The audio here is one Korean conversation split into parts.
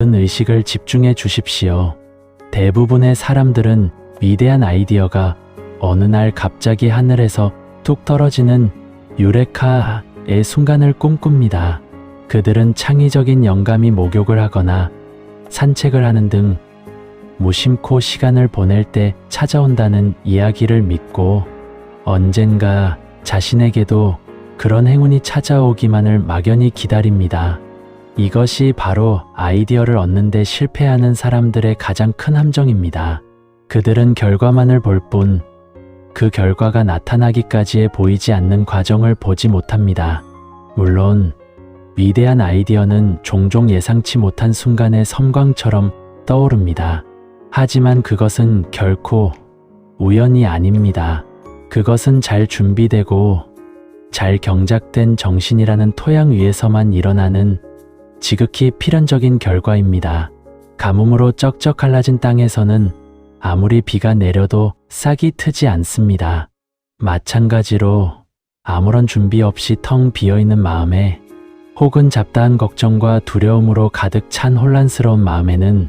의식을 집중해 주십시오. 대부분의 사람들은 위대한 아이디어가 어느 날 갑자기 하늘에서 뚝 떨어지는 유레카의 순간을 꿈꿉니다. 그들은 창의적인 영감이 목욕을 하거나 산책을 하는 등 무심코 시간을 보낼 때 찾아온다는 이야기를 믿고 언젠가 자신에게도 그런 행운이 찾아오기만을 막연히 기다립니다. 이것이 바로 아이디어를 얻는데 실패하는 사람들의 가장 큰 함정입니다. 그들은 결과만을 볼 뿐 그 결과가 나타나기까지에 보이지 않는 과정을 보지 못합니다. 물론 위대한 아이디어는 종종 예상치 못한 순간의 섬광처럼 떠오릅니다. 하지만 그것은 결코 우연이 아닙니다. 그것은 잘 준비되고 잘 경작된 정신이라는 토양 위에서만 일어나는 지극히 필연적인 결과입니다. 가뭄으로 쩍쩍 갈라진 땅에서는 아무리 비가 내려도 싹이 트지 않습니다. 마찬가지로 아무런 준비 없이 텅 비어 있는 마음에 혹은 잡다한 걱정과 두려움으로 가득 찬 혼란스러운 마음에는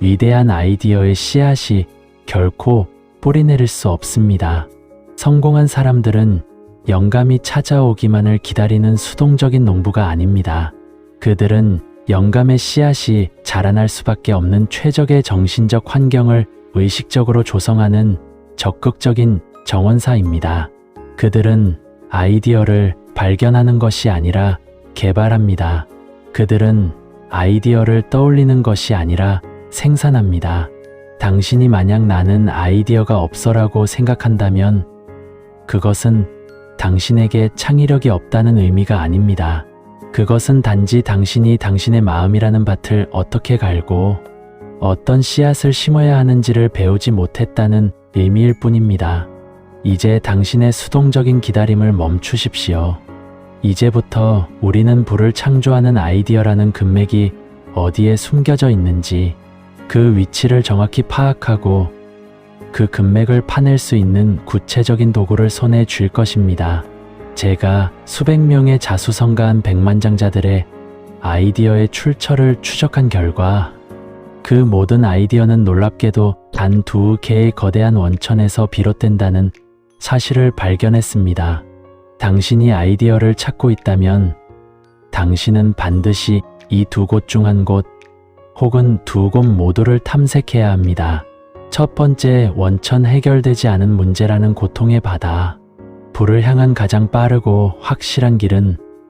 위대한 아이디어의 씨앗이 결코 뿌리내릴 수 없습니다. 성공한 사람들은 영감이 찾아오기만을 기다리는 수동적인 농부가 아닙니다. 그들은 영감의 씨앗이 자라날 수밖에 없는 최적의 정신적 환경을 의식적으로 조성하는 적극적인 정원사입니다. 그들은 아이디어를 발견하는 것이 아니라 개발합니다. 그들은 아이디어를 떠올리는 것이 아니라 생산합니다. 당신이 만약 나는 아이디어가 없어라고 생각한다면 그것은 당신에게 창의력이 없다는 의미가 아닙니다. 그것은 단지 당신이 당신의 마음이라는 밭을 어떻게 갈고 어떤 씨앗을 심어야 하는지를 배우지 못했다는 의미일 뿐입니다. 이제 당신의 수동적인 기다림을 멈추십시오. 이제부터 우리는 불을 창조하는 아이디어라는 금맥이 어디에 숨겨져 있는지 그 위치를 정확히 파악하고 그 금맥을 파낼 수 있는 구체적인 도구를 손에 쥘 것입니다. 제가 수백 명의 자수성가한 백만장자들의 아이디어의 출처를 추적한 결과 그 모든 아이디어는 놀랍게도 단 두 개의 거대한 원천에서 비롯된다는 사실을 발견했습니다. 당신이 아이디어를 찾고 있다면 당신은 반드시 이 두 곳 중 한 곳 혹은 두 곳 모두를 탐색해야 합니다. 첫 번째 원천 해결되지 않은 문제라는 고통의 바다. 불을 향한 가장 빠르고 확실한 길은